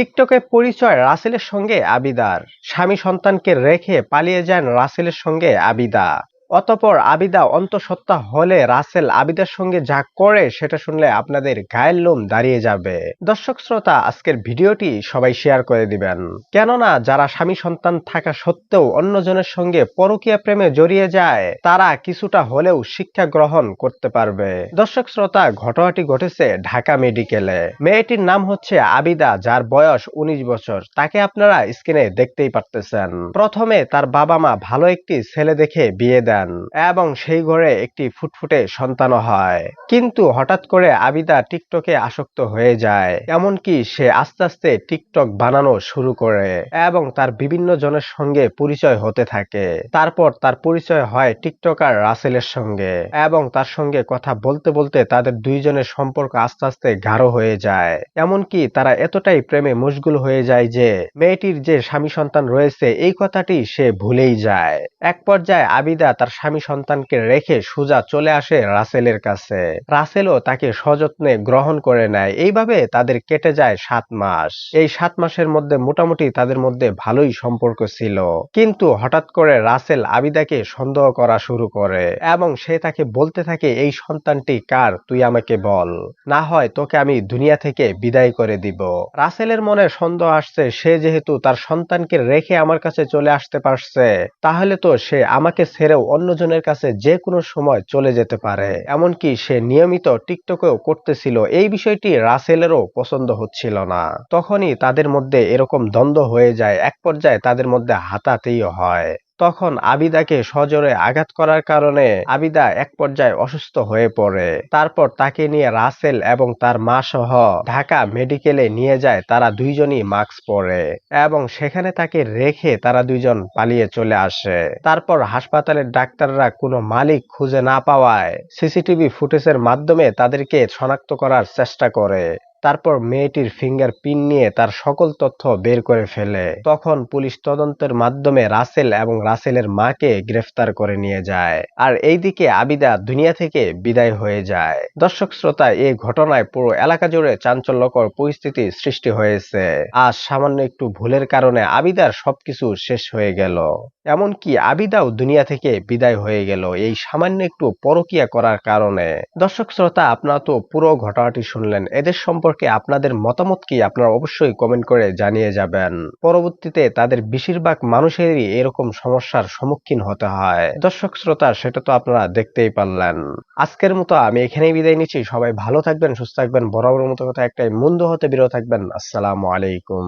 টিকটকে পরিচয় রাসেলের সঙ্গে আবিদার। স্বামী সন্তানকে রেখে পালিয়ে যান রাসেলের সঙ্গে আবিদা। অতপর আবিদা অন্তঃসত্ত্বা হলে রাসেল আবিদার সঙ্গে যা করে সেটা শুনলে আপনাদের গায়ের লোম দাঁড়িয়ে যাবে। দর্শক শ্রোতা, আজকের ভিডিওটি সবাই শেয়ার করে দিবেন। কেননা যারা স্বামী সন্তান থাকা সত্ত্বেও অন্যজনের সঙ্গে পরকীয়া প্রেমে জড়িয়ে যায়, তারা কিছুটা হলেও শিক্ষা গ্রহণ করতে পারবে। দর্শক শ্রোতা, ঘটনাটি ঘটেছে ঢাকা মেডিকেলে। মেয়েটির নাম হচ্ছে আবিদা, যার বয়স ১৯ বছর। তাকে আপনারা স্ক্রিনে দেখতেই পারতেছেন। প্রথমে তার বাবা মা ভালো একটি ছেলে দেখে বিয়ে দেন। এবং সেই ঘরে একটি ফুটফুটে সন্তানও হয়। কিন্তু হঠাৎ করে আবিদা টিকটকে আসক্ত হয়ে যায়। এমনকি সে আস্তে আস্তে টিকটক বানানো শুরু করে এবং তার বিভিন্ন জনের সঙ্গে পরিচয় হতে থাকে। তারপর তার পরিচয় হয় টিকটকার রাসেলের সঙ্গে এবং তার সঙ্গে কথা বলতে বলতে তাদের দুইজনের সম্পর্ক আস্তে আস্তে গাঢ় হয়ে যায়। এমনকি তারা এতটাই প্রেমে মশগুল হয়ে যায় যে মেয়েটির যে স্বামী সন্তান রয়েছে, এই কথাটি সে ভুলেই যায়। এক পর্যায়ে আবিদা তার স্বামী সন্তানকে রেখে সোজা চলে আসে রাসেলের কাছে। রাসেলও তাকে সযত্নে গ্রহণ করে নেয়। এইভাবে তাদের কেটে যায় সাত মাস। এই সাত মাসের মধ্যে মোটামুটি তাদের মধ্যে ভালোই সম্পর্ক ছিল। কিন্তু হঠাৎ করে রাসেল আবিদাকে সন্দেহ করা শুরু করে এবং সে তাকে বলতে থাকে, এই সন্তানটি কার? তুই আমাকে বল। না হয় তোকে আমি দুনিয়া থেকে বিদায় করে দিব। রাসেলের মনে সন্দেহ আসছে, সে যেহেতু তার সন্তানকে রেখে আমার কাছে চলে আসতে পারছে, তাহলে তো সে আমাকে ছেড়েও অন্যজনের কাছে যে কোনো সময় চলে যেতে পারে। এমনকি সে নিয়মিত টিকটকেও করতেছিল। এই বিষয়টি রাসেলেরও পছন্দ হচ্ছিল না। তখনই তাদের মধ্যে এরকম দ্বন্দ্ব হয়ে যায়। এক পর্যায়ে তাদের মধ্যে হাতাতেই হয়। তখন আবিদাকে সজোরে আঘাত করার কারণে আবিদা এক পর্যায়ে অসুস্থ হয়ে পড়ে। তারপর তাকে নিয়ে রাসেল এবং তার মা সহ ঢাকা মেডিকেলে নিয়ে যায় তারা দুইজনই মাস্ক পরে এবং সেখানে তাকে রেখে তারা দুইজন পালিয়ে চলে আসে। তারপর হাসপাতালের ডাক্তাররা কোনো মালিক খুঁজে না পাওয়ায় সিসিটিভি ফুটেজের মাধ্যমে তাদেরকে শনাক্ত করার চেষ্টা করে। তারপর মেয়েটির ফিঙ্গার পিন নিয়ে তার সকল তথ্য বের করে ফেলে। তখন পুলিশ তদন্তের মাধ্যমে রাসেল এবং রাসেলের মাকে গ্রেফতার করে নিয়ে যায়। আর এইদিকে আবিদা দুনিয়া থেকে বিদায় হয়ে যায়। দর্শক শ্রোতা এই ঘটনায় পুরো এলাকা জুড়ে চাঞ্চল্যকর পরিস্থিতি সৃষ্টি হয়েছে। আর সামান্য একটু ভুলের কারণে আবিদার সবকিছু শেষ হয়ে গেল। এমনকি আবিদাও দুনিয়া থেকে বিদায় হয়ে গেল এই সামান্য একটু পরকিয়া করার কারণে। দর্শক শ্রোতা, আপনারা তো পুরো ঘটনাটি শুনলেন। এদের সম্পর্কে আপনাদের মতামত কি আপনারা অবশ্যই কমেন্ট করে জানিয়ে যাবেন। পরবর্তীতে তাদের বেশিরভাগ মানুষেরই এরকম সমস্যার সম্মুখীন হতে হয়। দর্শক শ্রোতা, সেটা তো আপনারা দেখতেই পারলেন। আজকের মতো আমি এখানেই বিদায় নিচ্ছি। সবাই ভালো থাকবেন, সুস্থ থাকবেন। বরাবর মতো কথা একটাই মন্দ হতে বিরত থাকবেন। আসসালামু আলাইকুম।